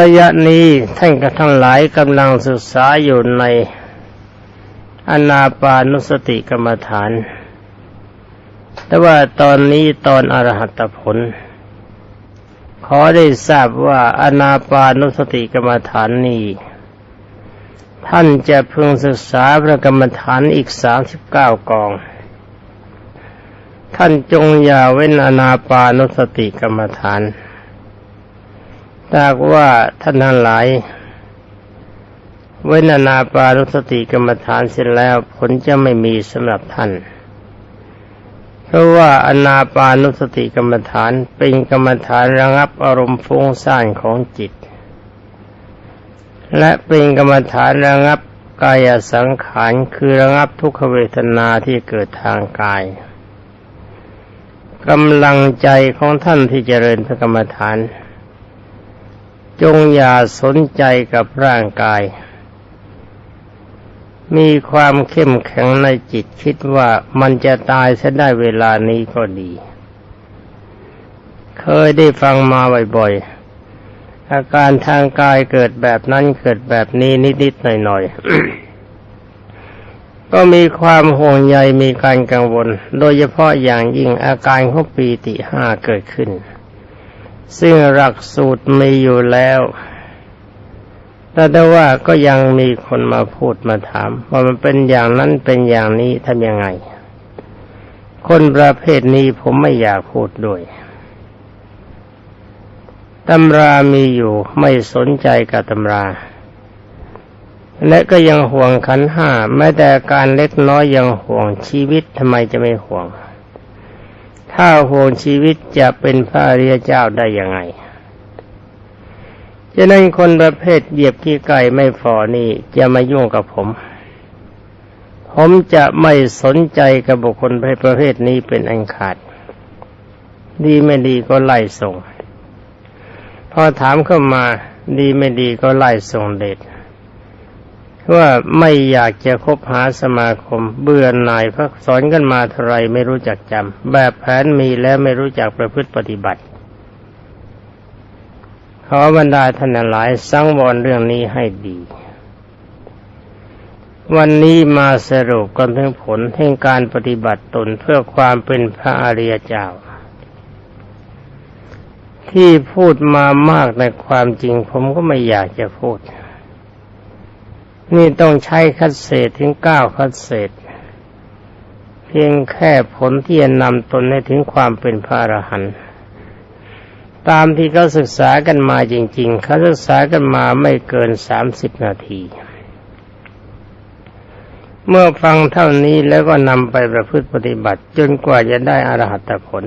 ระยะนี้ท่านกับทั้งหลายกำลังศึกษาอยู่ในอนาปานุสติกรรมฐาน แต่ว่าตอนนี้ตอนอรหัตผล ขอได้ทราบว่าอนาปานุสติกรรมฐานนี้ท่านจะพึงศึกษาพระกรรมฐานอีกสามสิบเก้ากอง ท่านจงอย่าเว้นอนาปานุสติกรรมฐาน ถ้าว่าท่านทั้งหลาย เว้นนาปานุสติกรรมฐานเสร็จแล้วผลจะไม่มีสำหรับท่าน เพราะว่าอนาปานุสติกรรมฐานเป็นกรรมฐานระงับอารมณ์ฟุ้งซ่านของจิต และเป็นกรรมฐานระงับกายสังขารคือระงับทุกขเวทนาที่เกิดทางกายกำลังใจของท่านที่เจริญพระกรรมฐาน จงอย่าสนใจกับร่างกาย มีความเข้มแข็งในจิตคิดว่ามันจะตายซะได้เวลานี้ก็ดี เคยได้ฟังมาบ่อยๆ อาการทางกายเกิดแบบนั้นเกิดแบบนี้นิดๆหน่อยๆ ก็มีความห่วงใยมีการกังวล โดยเฉพาะอย่างยิ่งอาการของปีติห้าเกิดขึ้น ซึ่งหลักสูตรมีอยู่แล้วแต่ได้ว่าก็ยังมีคนมาพูดมาถาม ว่ามันเป็นอย่างนั้นเป็นอย่างนี้ทำยังไง คนประเภทนี้ผมไม่อยากพูดด้วยตำรามีอยู่ไม่สนใจกับตำรา และก็ยังห่วงขันห้าแม้แต่การเล็กน้อยยังห่วงชีวิตทำไมจะไม่ห่วง ถ้าห่วงชีวิตจะเป็นพระอริยเจ้าได้ยังไงฉะนั้นคนประเภทเหยียบขี้ไก่ไม่ฟอนี่จะมายุ่งกับผม ผมจะไม่สนใจกับบุคคลประเภทนี้เป็นอันขาด ดีไม่ดีก็ไล่ส่ง พอถามเข้ามาดีไม่ดีก็ไล่ส่งเด็ด ว่าไม่อยากจะคบหาสมาคม เบื่อหน่ายพักสอนกันมาเท่าไรไม่รู้จักจำแบบแผนมีแล้วไม่รู้จักประพฤติปฏิบัติ ขอบรรดาท่านหลายสังวรเรื่องนี้ให้ดี วันนี้มาสรุปกันถึงผลแห่งการปฏิบัติตนเพื่อความเป็นพระอริยเจ้า ที่พูดมามากในความจริงผมก็ไม่อยากจะพูด นี่ต้องใช้คัดเศษถึงเก้าคัดเศษ เพียงแค่ผลที่จะนำตนให้ถึงความเป็นพระอรหันต์ตามที่เขาศึกษากันมาจริง ๆ เขาศึกษากันมาไม่เกินสามสิบนาที เมื่อฟังเท่านี้แล้วก็นำไปประพฤติปฏิบัติ จนกว่าจะได้อรหัตผล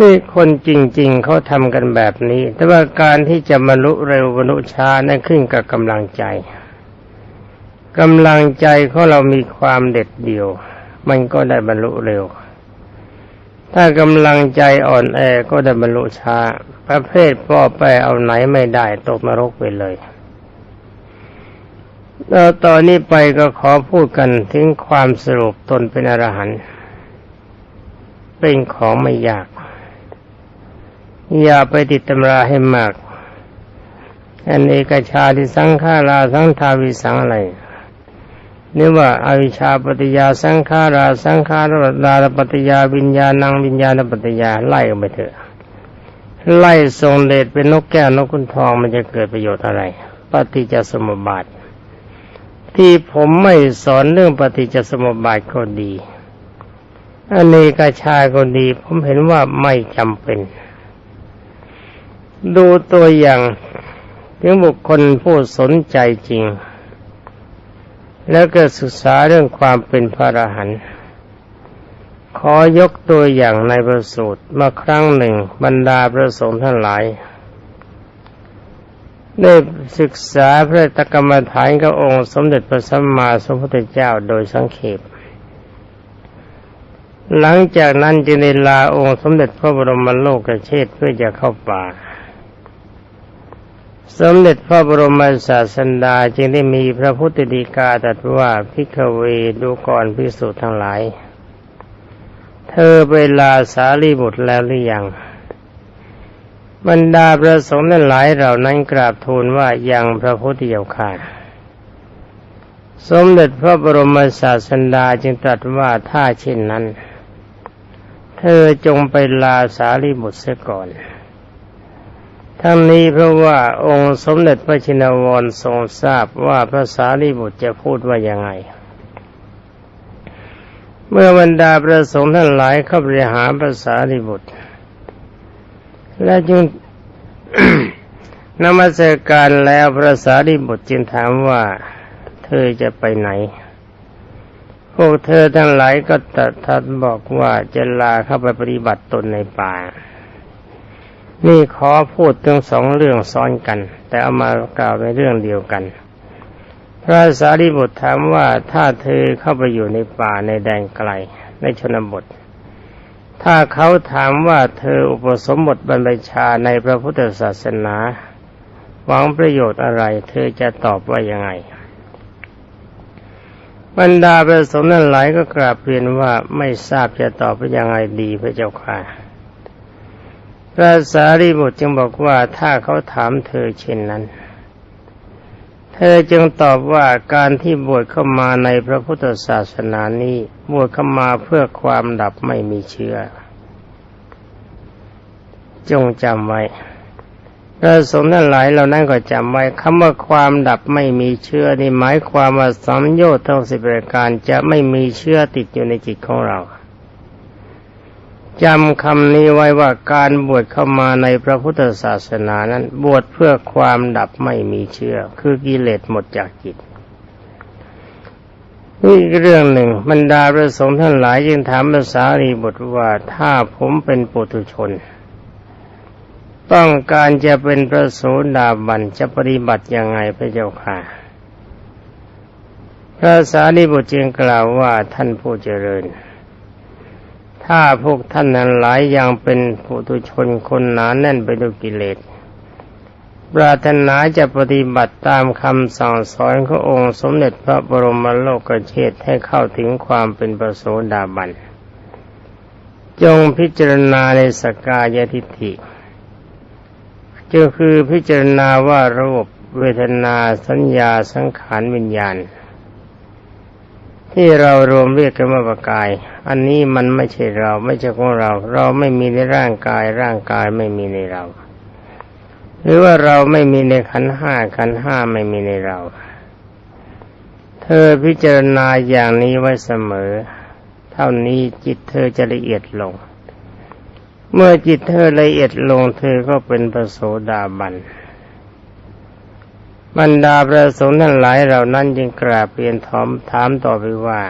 นี่คนจริง ๆเขาทำกันแบบนี้ แต่ว่าการที่จะบรรลุเร็วบรรลุช้านั่นขึ้นกับกำลังใจกำลังใจของเรามีความเด็ดเดี่ยว มันก็ได้บรรลุเร็ว ถ้ากำลังใจอ่อนแอก็ได้บรรลุช้า ประเภทพ่อแปเอาไหนไม่ได้ตกนรกไปเลยแล้วตอนนี้ไปก็ขอพูดกันถึงความสรุปตนเป็นอรหันต์เป็นของไม่ยาก อย่าไปติดตำราให้มาก อันเอกชาที่สังขาราสังทาวิสังอะไรนี่ว่าอาวิชาปฏิยาสังขาราสังขาราปฏิยาวิญญาณังวิญญาณปฏิยาไล่ออกไปเถอะ ไล่ทรงเดชเป็นนกแก้วนกขุนทองมันจะเกิดประโยชน์อะไร ปฏิจจสมุปบาท ที่ผมไม่สอนเรื่องปฏิจจสมุปบาทก็ดีอันนี้กชาก็ดี ผมเห็นว่าไม่จำเป็น ดูตัวอย่างถึงบุคคลผู้สนใจจริง แล้วก็ศึกษาเรื่องความเป็นพระอรหันต์ขอยกตัวอย่างในประสูตรมาครั้งหนึ่งบรรดาพระสงฆ์ทั้งหลายได้ศึกษาพระตกรรมฐานกับองค์สมเด็จพระสัมมาสัมพุทธเจ้าโดยสังเขปหลังจากนั้นจึงได้ลาองค์สมเด็จพระบรมโลกเชษเพื่อจะเข้าป่า สมเด็จพระบรมศาสดาจึงได้มีพระพุทธดีกาตรัสว่าพิกเวดูก่อนพิสุทั้งหลาย เธอเวลาสารีบุตรแล้วหรือยัง บรรดาพระสงฆ์นั้นหลายเหล่านั้นกราบทูลว่ายังพระพุทธเจ้าค่ะ สมเด็จพระบรมศาสดาจึงตรัสว่าถ้าเช่นนั้น เธอจงไปลาสารีบุตรเสียก่อน ทั้งนี้เพราะว่าองค์สมเด็จพระชินวรทรงทราบว่าพระสารีบุตรจะพูดว่ายังไง เมื่อบรรดาประสงค์ทั้งหลายเข้าไปหาพระสารีบุตร และจึงนมัสการแล้วพระสารีบุตรจึงถามว่าเธอจะไปไหน พวกเธอทั้งหลายก็ตัดทัดบอกว่าจะลาเข้าไปปฏิบัติตนในป่า นี่ขอพูดถึงสองเรื่องซ้อนกัน แต่เอามากล่าวในเรื่องเดียวกัน พระสารีบุตรถามว่าถ้าเธอเข้าไปอยู่ในป่าในแดนไกลในชนบท ถ้าเขาถามว่าเธออุปสมบทบรรพชาในพระพุทธศาสนาหวังประโยชน์อะไร เธอจะตอบว่ายังไง บรรดาประสงค์นั้นหลายก็กราบเรียนว่าไม่ทราบจะตอบว่ายังไงดีพระเจ้าค่ะ พระสารีบุตรจึงบอกว่าถ้าเขาถามเธอเช่นนั้น เธอจึงตอบว่าการที่บวชเข้ามาในพระพุทธศาสนานี้บวชเข้ามาเพื่อความดับไม่มีเชื้อ จงจำไว้พระสงฆ์ทั้งหลายเหล่านั้นก็จำไว้คำว่าความดับไม่มีเชื้อนี่หมายความว่าสัมโยชน์ทั้งสิบประการจะไม่มีเชื้อติดอยู่ในจิตของเรา จำคำนี้ไว้ว่าการบวชเข้ามาในพระพุทธศาสนานั้น บวชเพื่อความดับไม่มีเชื่อ คือกิเลสหมดจากจิตนี่เรื่องหนึ่งบรรดาพระสงฆ์ท่านหลายยังถามภาษารีบทว่าถ้าผมเป็นปุถุชน ต้องการจะเป็นพระโสดาบันจะปฏิบัติยังไงพระเจ้าค่ะ พระสารีบุตรจึงกล่าวว่าท่านผู้เจริญ ถ้าพวกท่านนั้นหลายอยังเป็นปุถุชนคนหนาแน่นไปด้วยกิเลส ปรารถนาจะปฏิบัติตามคำสั่งสอนขององค์สมเด็จพระบรมโลกเชษให้เข้าถึงความเป็นประโสดาบัน จงพิจารณาในสกายทิฏฐิก็คือพิจารณาว่ารูปเวทนาสัญญาสังขารวิญญาณ ที่เรารวมเรียกกันว่ากาย อันนี้มันไม่ใช่เราไม่ใช่ของเรา เราไม่มีในร่างกาย ร่างกายไม่มีในเรา หรือว่าเราไม่มีในขันห้าขันห้าไม่มีในเรา เธอพิจารณาอย่างนี้ไว้เสมอ เท่านี้จิตเธอจะละเอียดลง เมื่อจิตเธอละเอียดลงเธอก็เป็นพระโสดาบัน บรรดาพระสงฆ์ทั้งหลายเหล่านั้นจึงกราบเรียนถามถามต่อไปว่า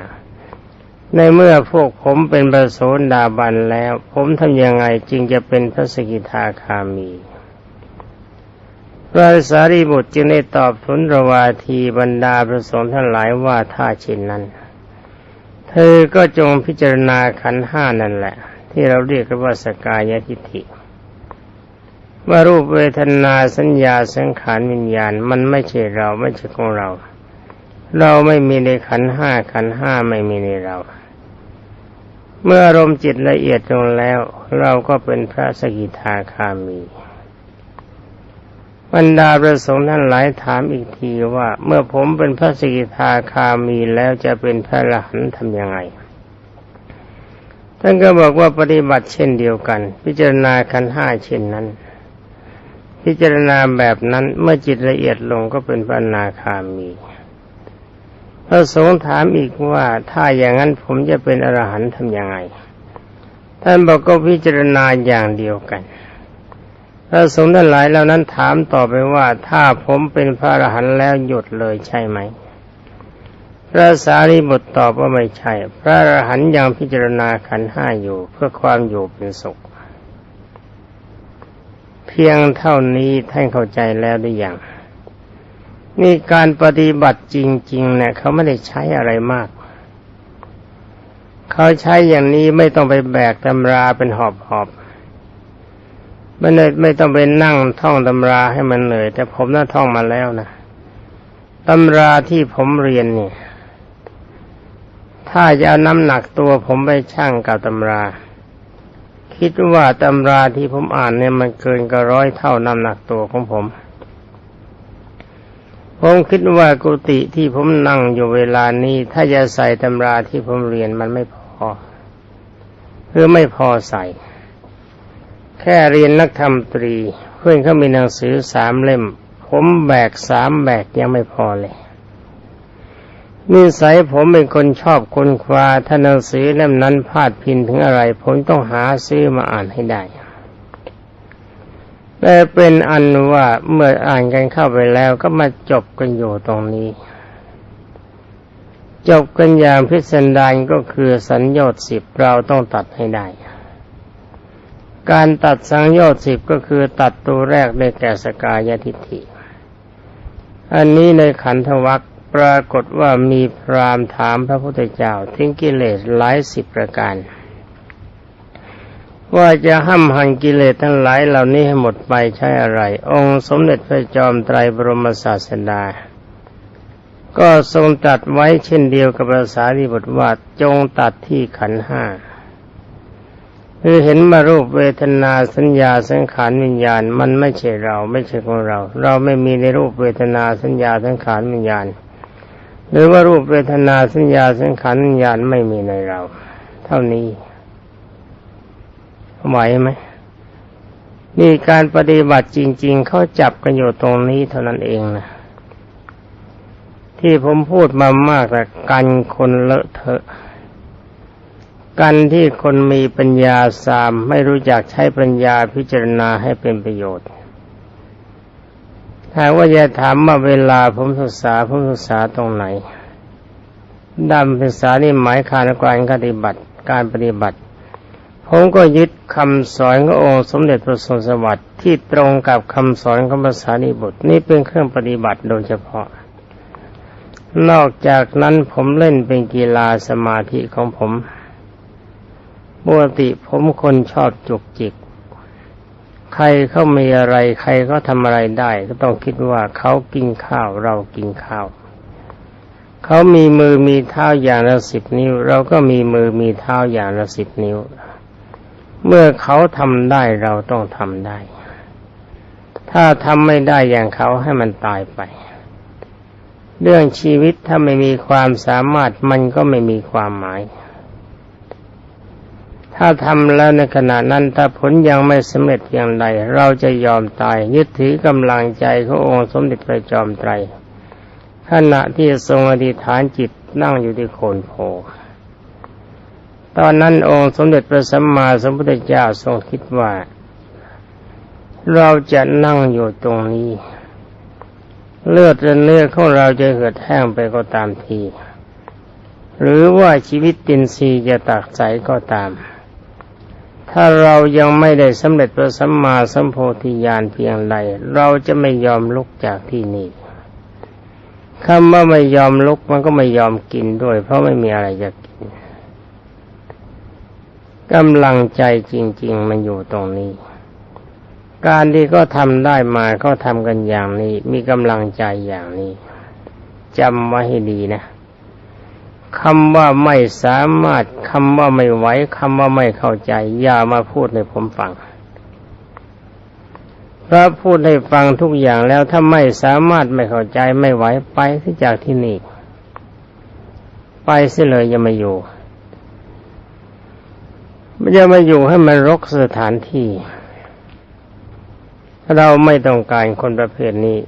ในเมื่อพวกผมเป็นพระโสดาบันแล้ว ผมทำยังไงจึงจะเป็นพระสกิทาคามีพระสารีบุตรจึงได้ตอบทุนรวาทีบรรดาพระสงฆ์ทั้งหลายว่าถ้าเช่นนั้น เธอก็จงพิจารณาขันห้านั่นแหละ ที่เราเรียกว่าสกายทิฏฐิ ว่ารูปเวทนาสัญญาสังขารวิญญาณ มันไม่ใช่เราไม่ใช่ของเรา เราไม่มีในขันห้าขันห้าไม่มีในเรา เมื่ออารมณ์จิตละเอียดลงแล้ว เราก็เป็นพระสกิทาคามีบรรดาประสงค์ท่านหลายถามอีกทีว่า เมื่อผมเป็นพระสกิทาคามีแล้วจะเป็นพระอรหันต์ทำยังไงท่านก็บอกว่าปฏิบัติเช่นเดียวกัน พิจารณาขันห้าเช่นนั้น พิจารณาแบบนั้นเมื่อจิตละเอียดลงก็เป็นพระอนาคามี พระสงฆ์ถามอีกว่าถ้าอย่างนั้นผมจะเป็นอรหันต์ทำยังไง ท่านบอกก็พิจารณาอย่างเดียวกัน พระสงฆ์ทั้งหลายเหล่านั้นถามต่อไปว่าถ้าผมเป็นพระอรหันต์แล้วหยุดเลยใช่ไหม พระสารีบุตรตอบว่าไม่ใช่ พระอรหันต์ยังพิจารณาขันห้าอยู่เพื่อความอยู่เป็นสุข พียงเท่านี้ท่านเข้าใจแล้วหรือยังนี่การปฏิบัติจริง ๆ เนี่ยเขาไม่ได้ใช้อะไรมาก เขาใช้อย่างนี้ไม่ต้องไปแบกตำราเป็นหอบหอบไม่ได้ไม่ต้องไปนั่งท่องตำราให้มันเหนื่อยแต่ผมน่าท่องมาแล้วนะตำราที่ผมเรียนเนี่ย ถ้าจะเอาน้ำหนักตัวผมไปชั่งกับตำรา คิดว่าตำราที่ผมอ่านเนี่ยมันเกินกว่าร้อยเท่าน้ำหนักตัวของผม ผมคิดว่ากุฏิที่ผมนั่งอยู่เวลานี้ ถ้าจะใส่ตำราที่ผมเรียนมันไม่พอหรือไม่พอใส่ แค่เรียนนักธรรมตรี เพื่อนเขามีหนังสือสามเล่ม ผมแบกสามแบกยังไม่พอเลย นิสัยผมเป็นคนชอบคนคว้าถ้าหนังสือเล่มนั้นพาดพินถึงอะไร ผมต้องหาซื้อมาอ่านให้ได้แต่เป็นอันว่าเมื่ออ่านกันเข้าไปแล้วก็มาจบกันอยู่ตรงนี้ จบกันอย่างพิสดารก็คือสัญญาสิบเราต้องตัดให้ได้ การตัดสังโยชน์สิบก็คือตัดตัวแรกได้แก่สกายทิฏฐิอันนี้ในขันธวัค ปรากฏว่ามีพรามถามพระพุทธเจ้าทิ้งกิเลสหลายสิบประการ ว่าจะห้ำหันกิเลสทั้งหลายเหล่านี้ให้หมดไปใช้อะไร องค์สมเด็จพระจอมไตรบรมศาสดา ก็ทรงตัดไว้เช่นเดียวกับภาษาที่บทว่าจงตัดที่ขันห้าคือเห็นมารูปเวทนาสัญญาสังขารวิญญาณ มันไม่ใช่เราไม่ใช่ของเรา เราไม่มีในรูปเวทนาสัญญาสังขารวิญญาณ หรือว่ารูปเวทนาสัญญาสังขารวิญญาณไม่มีในเรา เท่านี้ไหวไหมนี่การปฏิบัติจริง ๆ เขาจับกันอยู่ตรงนี้เท่านั้นเองนะที่ผมพูดมามากแต่กันคนเลอะเทอะ กันที่คนมีปัญญาสามไม่รู้จักใช้ปัญญาพิจารณาให้เป็นประโยชน์ ถ้าว่าจะถามว่าเวลาผมศึกษาผมศึกษาตรงไหนด้านศึกษานี่หมายคานการปฏิบัติการปฏิบัติ ผมก็ยึดคำสอนขององค์สมเด็จพระทรงสวัสดิ์ที่ตรงกับคำสอนของภาษานิบุตรนี่เป็นเครื่องปฏิบัติโดยเฉพาะ นอกจากนั้นผมเล่นเป็นกีฬาสมาธิของผมปกติผมคนชอบจุกจิก ใครเขามีอะไร ใครเขาทำอะไรได้ ก็ต้องคิดว่าเขากินข้าวเรากินข้าวเขามีมือมีเท้าอย่างละสิบนิ้ว เราก็มีมือมีเท้าอย่างละสิบนิ้ว เมื่อเขาทำได้เราต้องทำได้ ถ้าทำไม่ได้อย่างเขาให้มันตายไป เรื่องชีวิตถ้าไม่มีความสามารถมันก็ไม่มีความหมาย ถ้าทำแล้วในขณะนั้นถ้าผลยังไม่สำเร็จเพียงใดเราจะยอมตายยึดถือกำลังใจขององค์สมเด็จพระจอมไตรขณะที่ทรงอธิษฐานจิตนั่งอยู่ที่โคนโพตอนนั้นองค์สมเด็จพระสัมมาสัมพุทธเจ้าทรงคิดว่า เราจะนั่งอยู่ตรงนี้ เลือดและเนื้อของเราจะเหือดแห้งไปก็ตามที หรือว่าชีวิตตินซีจะตักใสก็ตาม ถ้าเรายังไม่ได้สำเร็จพระสัมมาสัมโพธิญาณเพียงใดเราจะไม่ยอมลุกจากที่นี่คำว่าไม่ยอมลุกมันก็ไม่ยอมกินด้วย เพราะไม่มีอะไรจะกินกำลังใจจริง ๆ มันอยู่ตรงนี้ การที่ก็ทำได้มาก็ทำกันอย่างนี้ มีกำลังใจอย่างนี้จำไว้ให้ดีนะ คำว่าไม่สามารถคำว่าไม่ไหวคำว่าไม่เข้าใจ อย่ามาพูดให้ผมฟังพระพูดให้ฟังทุกอย่างแล้วถ้าไม่สามารถไม่เข้าใจไม่ไหวไปที่จากที่นี่ ไปเสียเลยอย่ามาอยู่ไม่จะมาอยู่ให้มันรกสถานที่ เราไม่ต้องการคนประเภทนี้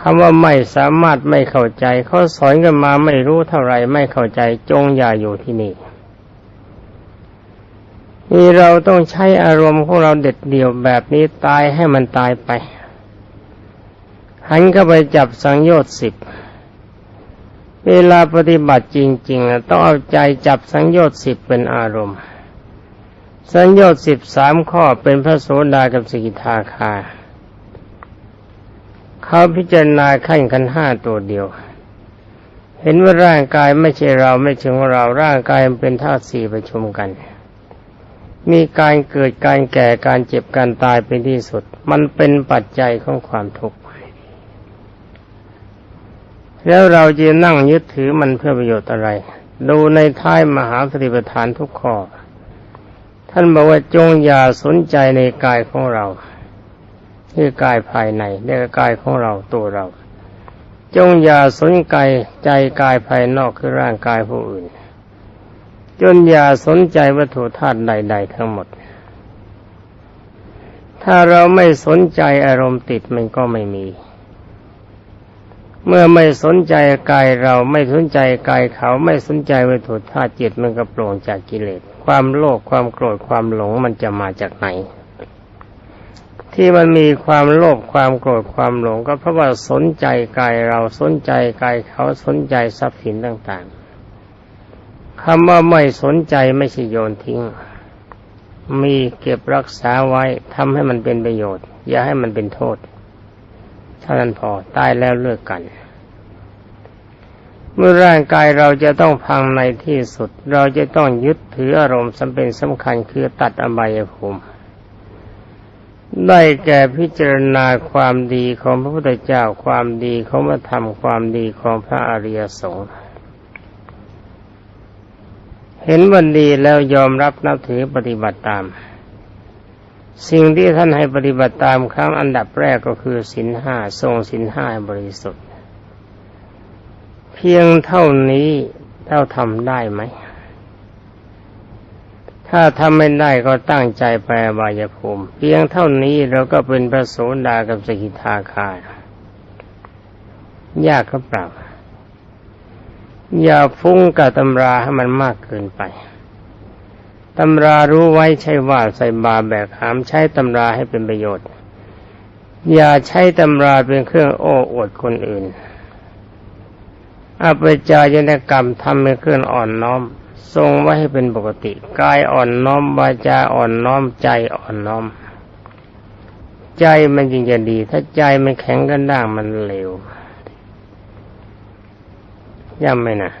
คำว่าไม่สามารถไม่เข้าใจเขาสอนกันมาไม่รู้เท่าไรไม่เข้าใจจงอย่าอยู่ที่นี่นี่เราต้องใช้อารมณ์ของเราเด็ดเดี่ยวแบบนี้ตายให้มันตายไป หันเข้าไปจับสังโยชน์สิบเวลาปฏิบัติจริงๆต้องเอาใจจับสังโยชน์สิบเป็นอารมณ์ สังโยชน์สิบสามข้อเป็นพระโสดากับสิกิทาคา เขาพิจารณาขั้นขันห้าตัวเดียว เห็นว่าร่างกายไม่ใช่เราไม่ใช่ของเราร่างกายมันเป็นธาตุสี่ประชุมกัน มีการเกิดการแก่การเจ็บการตายเป็นที่สุด มันเป็นปัจจัยของความทุกข์แล้วเราจะนั่งยึดถือมันเพื่อประโยชน์อะไร ดูในท้ายมหาสติปัฏฐานทุกข้อ ท่านบอกว่าจงอย่าสนใจในกายของเรา คือกายภายในเรียกกายของเราตัวเรา จงอย่าสนใจใจกายภายนอกคือร่างกายผู้อื่น จนอย่าสนใจวัตถุธาตุใด ๆ ทั้งหมด ถ้าเราไม่สนใจอารมณ์ติดมันก็ไม่มี เมื่อไม่สนใจกายเราไม่สนใจกายเขาไม่สนใจวัตถุธาตุจิตมันก็โปร่งจากกิเลสความโลภความโกรธความหลงมันจะมาจากไหน ที่มันมีความโลภความโกรธความหลงก็เพราะว่าสนใจกายเราสนใจกายเขาสนใจทรัพย์สินต่างๆคำว่าไม่สนใจไม่ใช่โยนทิ้ง มีเก็บรักษาไว้ทำให้มันเป็นประโยชน์ อย่าให้มันเป็นโทษเท่านั้นพอตายแล้วเลิกกัน เมื่อร่างกายเราจะต้องพังในที่สุด เราจะต้องยึดถืออารมณ์สำเป็นสำคัญคือตัดอบายภูมิ ได้แก่พิจารณาความดีของพระพุทธเจ้าความดีของพระธรรมความดีของพระอริยสงฆ์เห็นวันดีแล้วยอมรับนับถือปฏิบัติตาม สิ่งที่ท่านให้ปฏิบัติตามครั้งอันดับแรกก็คือสินห้าทรงสินห้าบริสุทธิ์ เพียงเท่านี้เราทำได้ไหม ถ้าทำไม่ได้ก็ตั้งใจแปลบายภูมิ เพียงเท่านี้เราก็เป็นพระโสดากับสกิทาคายากก็เปล่าอย่าฟุ้งกับตำราให้มันมากเกินไปตำรารู้ไว้ใช่ว่าใส่บาแบกหามใช้ตำราให้เป็นประโยชน์ อย่าใช้ตำราเป็นเครื่องโอ้อวดคนอื่นอาปจายนกรรมทำเป็นเครื่องอ่อนน้อม ทรงไว้ให้เป็นปกติกายอ่อนน้อมวาจาอ่อนน้อมใจอ่อนน้อม ใจมันจริงจะดี ถ้าใจมันแข็งกันด้างมันเร็วย่ำไหมนะ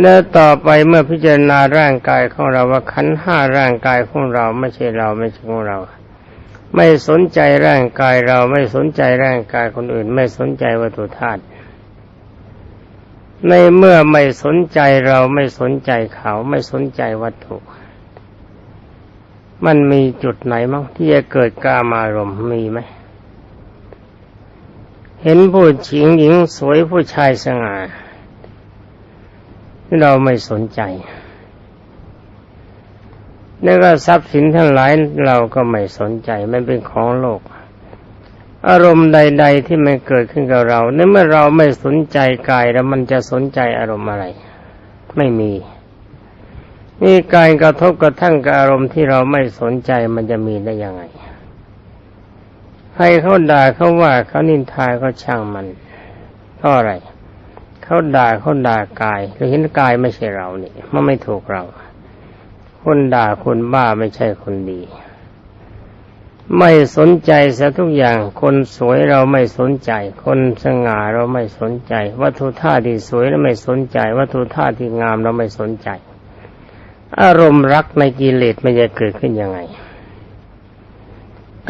แล้วต่อไปเมื่อพิจารณาร่างกายของเราว่าขันห้าร่างกายของเราไม่ใช่เราไม่ใช่ของเรา ไม่สนใจร่างกายเราไม่สนใจร่างกายคนอื่น ไม่สนใจวัตถุธาตุ ในเมื่อไม่สนใจเราไม่สนใจเขาไม่สนใจวัตถุ มันมีจุดไหนมั้งที่จะเกิดกามารมณ์มีไหม เห็นผู้หญิงหญิงสวยผู้ชายสง่าเราไม่สนใจแล้วก็ทรัพย์สินทั้งหลายเราก็ไม่สนใจ มันเป็นของโลก อารมณ์ใด ๆ ที่มันเกิดขึ้นกับเราในเมื่อเราไม่สนใจกายแล้วมันจะสนใจอารมณ์อะไร ไม่มีนี่การกระทบกระทั่งกับอารมณ์ที่เราไม่สนใจมันจะมีได้ยังไงใครเขาด่าเขาว่าเขานินทาเขาช่างมันเพราะอะไรเขาด่าเขาด่ากายเราเห็นกายไม่ใช่เรานี่มันไม่ถูกเรา คนด่าคนบ้าไม่ใช่คนดี ไม่สนใจเสียทุกอย่าง คนสวยเราไม่สนใจ คนสง่าเราไม่สนใจ วัตถุท่าที่สวยเราไม่สนใจ วัตถุท่าที่งามเราไม่สนใจ อารมณ์รักในกิเลสมันจะเกิดขึ้นยังไง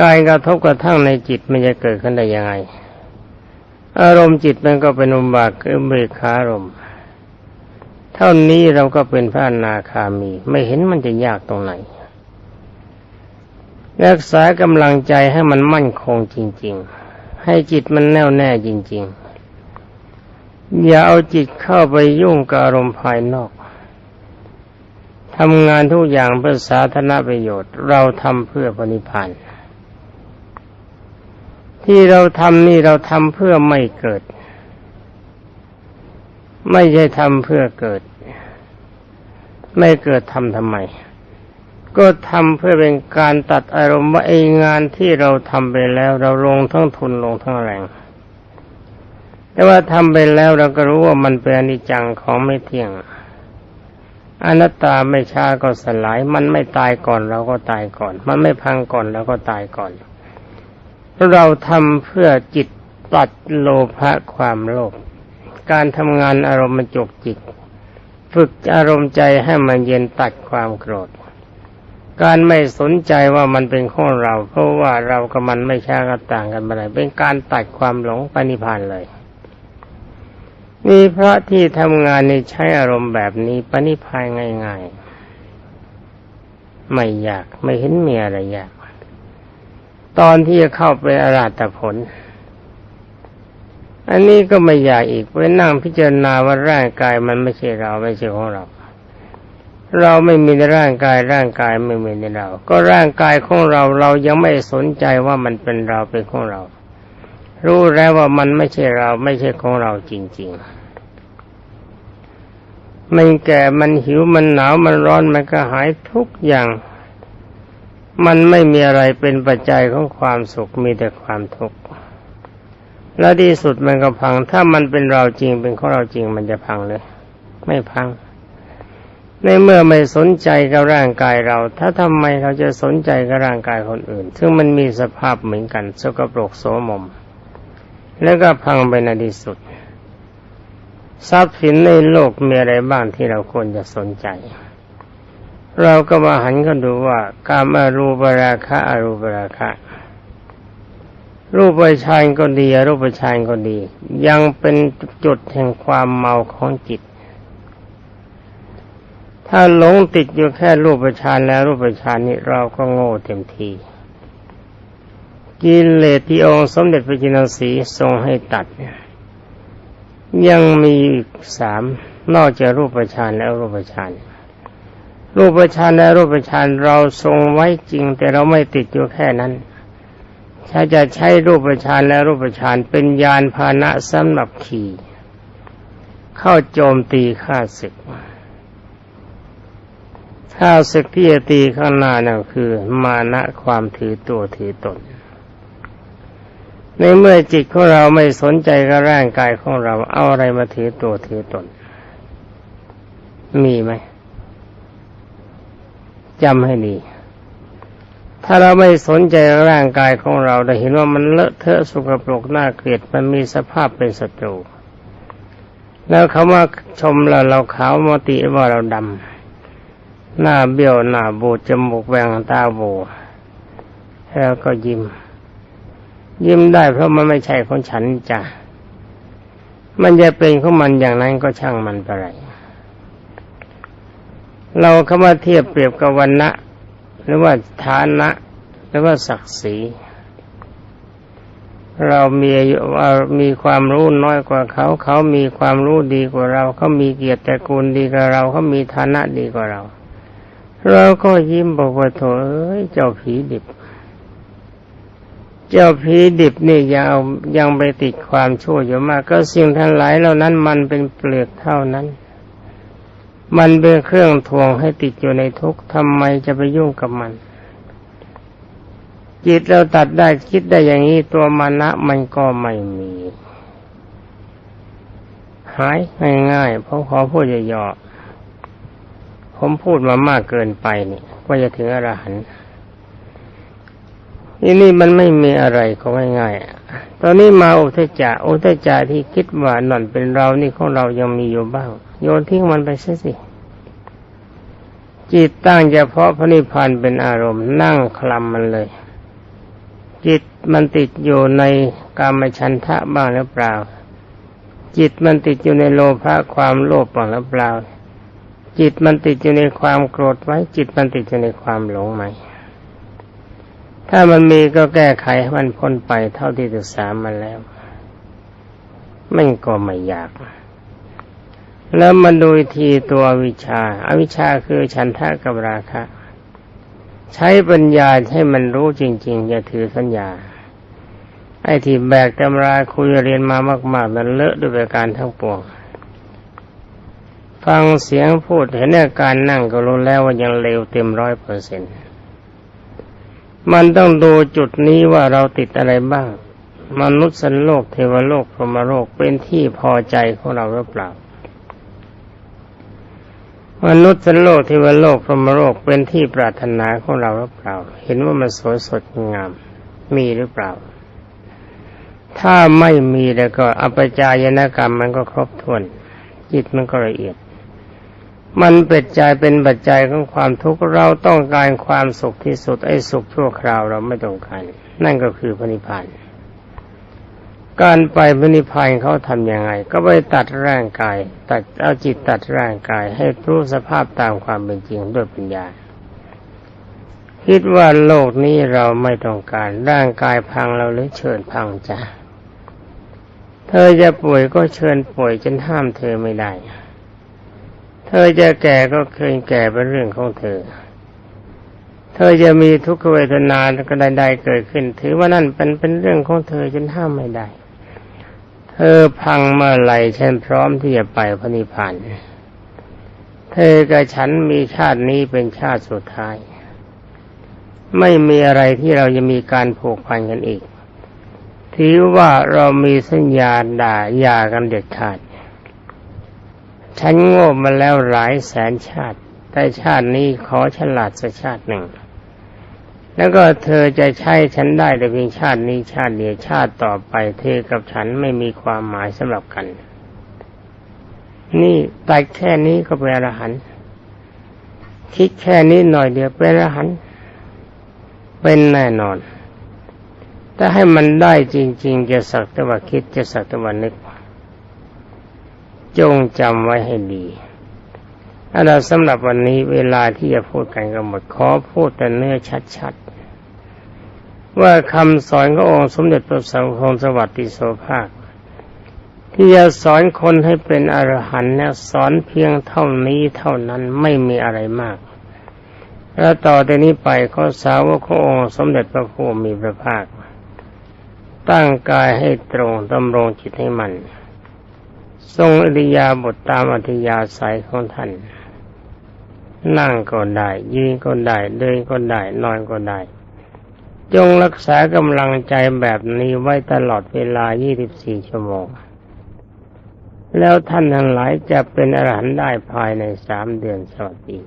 การกระทบกระทั่งในจิตมันจะเกิดขึ้นได้ยังไง อารมณ์จิตมันก็เป็นอุบากคือเบคารมเท่านี้เราก็เป็นพระอนาคามี ไม่เห็นมันจะยากตรงไหน รักษากำลังใจให้มันมั่นคงจริง ๆ ให้จิตมันแน่วแน่จริง ๆ อย่าเอาจิตเข้าไปยุ่งกับอารมณ์ภายนอกทำงานทุกอย่างเพื่อสาธารณประโยชน์ เราทำเพื่อปณิพานธ์ที่เราทำนี่เราทำเพื่อไม่เกิด ไม่ใช่ทำเพื่อเกิด ไม่เกิดทำทำไม ก็ทำเพื่อเป็นการตัดอารมณ์ว่าไองานที่เราทำไปแล้ว เราลงทั้งทุนลงทั้งแรง แต่ว่าทำไปแล้วเราก็รู้ว่ามันเป็นอนิจจังของไม่เที่ยงอนัตตาไม่ช้าก็สลาย มันไม่ตายก่อนเราก็ตายก่อน มันไม่พังก่อนเราก็ตายก่อน เราทำเพื่อจิตตัดโลภะความโลภการทำงานอารมณ์มันจกจิต ฝึกอารมณ์ใจให้มันเย็นตัดความโกรธ การไม่สนใจว่ามันเป็นของเรา เพราะว่าเรากับมันไม่ใช่กันต่างกันอะไรเป็นการตัดความหลงปณิพานเลยมีพระที่ทำงานในใช้อารมณ์แบบนี้ปณิพานง่ายๆ ไม่อยากไม่เห็นมีอะไรยาก ตอนที่จะเข้าไปอาราตผล อันนี้ก็ไม่อยากอีกไปนั่งพิจารณาว่าร่างกายมันไม่ใช่เราไม่ใช่ของเรา เราไม่มีในร่างกายร่างกายไม่มีในเรา ก็ร่างกายของเราเรายังไม่สนใจว่ามันเป็นเราเป็นของเรา รู้แล้วว่ามันไม่ใช่เราไม่ใช่ของเราจริง ๆ มันแก่มันหิวมันหนาวมันร้อนมันก็หายทุกอย่าง มันไม่มีอะไรเป็นปัจจัยของความสุขมีแต่ความทุกข์แล้วที่สุดมันก็พัง ถ้ามันเป็นเราจริงเป็นของเราจริงมันจะพังเลย ไม่พัง ในเมื่อไม่สนใจกับร่างกายเรา ถ้าทำไมเราจะสนใจกับร่างกายคนอื่น ซึ่งมันมีสภาพเหมือนกันสกปรกโสมม แล้วก็พังไปในที่สุด ทรัพย์สินในโลกมีอะไรบ้างที่เราควรจะสนใจ เราก็มาหันกันดูว่าการมารูปราคะอรูปราคะ รูปฌานก็ดีอรูปฌานก็ดี ยังเป็นจุดแห่งความเมาของจิต ถ้าหลงติดอยู่แค่รูปฌานแล้วรูปฌานนี้เราก็โง่เต็มทีกิเลสที่องค์สมเด็จพระจินสีทรงให้ตัด ยังมีอีกสามนอกจากรูปฌานและรูปฌานรูปฌานและรูปฌานเราทรงไว้จริง แต่เราไม่ติดอยู่แค่นั้น ถ้าจะใช้รูปฌานและรูปฌานเป็นยานพาหนะสำหรับขี่ เข้าโจมตีข้าศึก ข้าศึกที่จะตีข้างหน้านั่นคือ มานะความถือตัวถือตน ในเมื่อจิตของเราไม่สนใจกับร่างกายของเราเอาอะไรมาถือตัวถือตน มีไหมจำให้ดีถ้าเราไม่สนใจร่างกายของเราเราเห็นว่ามันเลอะเทอะสกปรกน่าเกลียดมันมีสภาพเป็นศัตรู แล้วเขาว่าชมเราเราขาวมติว่าเราดำ หน้าเบี้ยวหน้าบูดจมูกแหวงตาโบแล้วก็ยิ้ม ยิ้มได้เพราะมันไม่ใช่ของฉันจ้ะมันจะเป็นของมันอย่างนั้นก็ช่างมันไปไรเราเข้ามาเทียบเปรียบกับวันนะหรือว่าฐานะ หรือว่าศักดิ์ศรีเรามีว่ามีความรู้น้อยกว่าเขา เขามีความรู้ดีกว่าเรา เขามีเกียรติตระกูลดีกว่าเรา เขามีฐานะดีกว่าเรา เราก็ยิ้มบอกว่าโถเอ้ยเจ้าผีดิบ เจ้าผีดิบนี่ยังเอายังไปติดความชั่วอยู่มาก ก็สิ่งทั้งหลายเหล่านั้นมันเป็นเปลือกเท่านั้น มันเป็นเครื่องทวงให้ติดอยู่ในทุกข์ทำไมจะไปยุ่งกับมัน จิตเราตัดได้คิดได้อย่างนี้ตัวมานะมันก็ไม่มี หายง่ายๆเพราะขอพูดย่อๆ ผมพูดมามากเกินไปนี่ว่าจะถึงอรหันต์นี่นี่มันไม่มีอะไรของง่ายๆตอนนี้มาอุทจาอุทจาที่คิดว่าหน่อนเป็นเรานี่ของเรายังมีอยู่บ้าง โยนทิ้งมันไปซะสิจิตตั้งเฉพาะพระนิพพานเป็นอารมณ์นั่งคลำมันเลย จิตมันติดอยู่ในกามฉันทะบ้างหรือเปล่า จิตมันติดอยู่ในโลภะความโลภบ้างหรือเปล่า จิตมันติดอยู่ในความโกรธไว้จิตมันติดอยู่ในความหลงไหม ถ้ามันมีก็แก้ไขให้มันพ้นไปเท่าที่ศึกษามาแล้ว มันก็ไม่ยาก แล้วมาดูทีตัววิชาอาวิชาคือฉันทะกับราคะ ใช้ปัญญาให้มันรู้จริง ๆ อย่าถือสัญญา ไอ้ที่แบกตำราคุยเรียนมามากๆมันเลอะด้วยประการทั้งปวง ฟังเสียงพูดเห็นอาการนั่งก็รู้แล้วว่ายังเลวเต็มร้อยเปอร์เซ็นต์มันต้องดูจุดนี้ว่าเราติดอะไรบ้าง มนุษย์สันโลกเทวโลกพรหมโลกเป็นที่พอใจของเราหรือเปล่ามนุษย์สันโลกเทวโลกพรหมโลกเป็นที่ปรารถนาของเราหรือเปล่า เห็นว่ามันสวยสดงาม มีหรือเปล่า ถ้าไม่มีแล้วก็อปจายนกรรมมันก็ครบถ้วน จิตมันก็ละเอียด มันเป็นใจเป็นปัจจัยของความทุกข์เราต้องการความสุขที่สุดไอ้สุขชั่วคราวเราไม่ต้องการนั่นก็คือพระนิพพานการไปพระนิพพานเขาทำยังไง ก็ไปตัดร่างกาย ตัดเอาจิตตัดร่างกาย ให้รู้สภาพตามความเป็นจริงด้วยปัญญา คิดว่าโลกนี้เราไม่ต้องการร่างกายพังเราหรือเชิญพังจ้ะเธอจะป่วยก็เชิญป่วยจนห้ามเธอไม่ได้ เธอจะแก่ก็เคยแก่เป็นเรื่องของเธอ เธอจะมีทุกขเวทนาก็ใดๆเกิดขึ้น ถือว่านั่นเป็นเป็นเรื่องของเธอจนห้ามไม่ได้ เธอพังเมื่อไหร่ฉันพร้อมที่จะไปพระนิพพานเธอกับฉันมีชาตินี้เป็นชาติสุดท้าย ไม่มีอะไรที่เราจะมีการผูกพันกันอีก ถือว่าเรามีสัญญาด่าหย่ากันเด็ดขาด ฉันโง่มาแล้วหลายแสนชาติ แต่ชาตินี้ขอฉลาดสักชาติหนึ่ง แล้วก็เธอจะใช้ฉันได้แต่เพียงชาตินี้ชาติเดียวชาติต่อไป เธอกับฉันไม่มีความหมายสำหรับกัน นี่แต่แค่นี้ก็เป็นอรหันต์คิดแค่นี้หน่อยเดียวเป็นอรหันต์เป็นแน่นอน ถ้าให้มันได้จริง ๆ จะสักแต่ว่าคิดจะสักแต่ว่านึก จงจำไว้ให้ดีเอาละสำหรับวันนี้เวลาที่จะพูดกันก็หมดขอพูดแต่เนื้อชัดๆ ว่าคำสอนขององค์สมเด็จพระสังฆสวัสดิโสภาค ที่จะสอนคนให้เป็นอรหันต์นี่สอนเพียงเท่านี้เท่านั้นไม่มีอะไรมาก แล้วต่อแต่นี้ไปก็สาวกขององค์สมเด็จพระผู้มีพระภาค ตั้งกายให้ตรงดำรงจิตให้มัน ทรงอริยาบทตามอัธยาศัยของท่าน นั่งก็ได้ ยืนก็ได้ เดินก็ได้ นอนก็ได้ จงรักษากำลังใจแบบนี้ไว้ตลอดเวลา 24 ชั่วโมง แล้วท่านทั้งหลายจะเป็นอรหันต์ได้ภายในสามเดือนสวัสดี